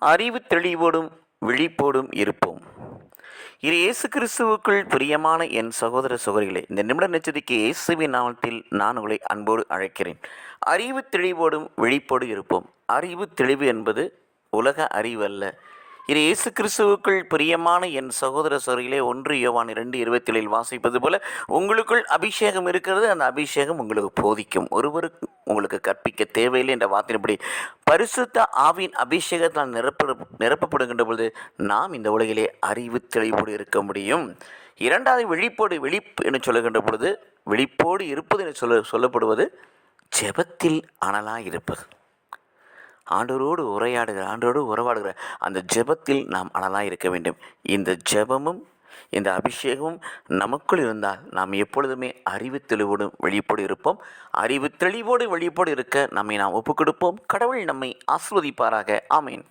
அறிவு தெளிவோடும் விழிப்போடும் இருப்போம். இது இயேசு கிறிஸ்துவுக்குள் பிரியமான என் சகோதர சகோதரிகளே இந்த நிமிட நெச்சரிக்கை இயேசுவின் நாமத்தில் நான் உங்களை அன்போடு அழைக்கிறேன். அறிவு தெளிவோடும் விழிப்போடு இருப்போம். அறிவு தெளிவு என்பது உலக அறிவு அல்ல இது இயேசு கிறிஸ்துவுக்குள் பிரியமான என் சகோதர சகோதரிகளே ஒன்று யோவான் இரண்டு இருபத்தேழில் வாசிப்பது போல உங்களுக்குள் அபிஷேகம் இருக்கிறது அந்த அபிஷேகம் உங்களுக்கு போதிக்கும். ஒருவருக்கு உங்களுக்கு கற்பிக்க தேவையில்லை என்ற வார்த்தையின்படி பரிசுத்த ஆவின் அபிஷேகத்தால் நிரப்ப நிரப்பப்படுகின்ற பொழுது நாம் இந்த உலகிலே அறிவு தெளிவோடு இருக்க முடியும். இரண்டாவது வெளிப்போடு வெளிப்பு என்று சொல்லுகின்ற பொழுது வெளிப்போடு இருப்பது என்று சொல்ல சொல்லப்படுவது ஜெபத்தில் அனலாக இருப்பது. ஆண்டவரோடு உரையாடுகிற ஆண்டவரோடு உறவாடுகிற அந்த ஜெபத்தில் நாம் அனலாய் இருக்க வேண்டும். இந்த ஜெபமும் இந்த அபிஷேகமும் நமக்குள் இருந்தால் நாம் எப்பொழுதுமே அறிவு தெளிவோடு வெளிப்போடு இருப்போம். அறிவு தெளிவோடு வெளிப்போடு இருக்க நம்மை நாம் ஒப்புக் கொடுப்போம் கடவுள் நம்மை ஆஸ்வதிப்பாராக ஆமேன்.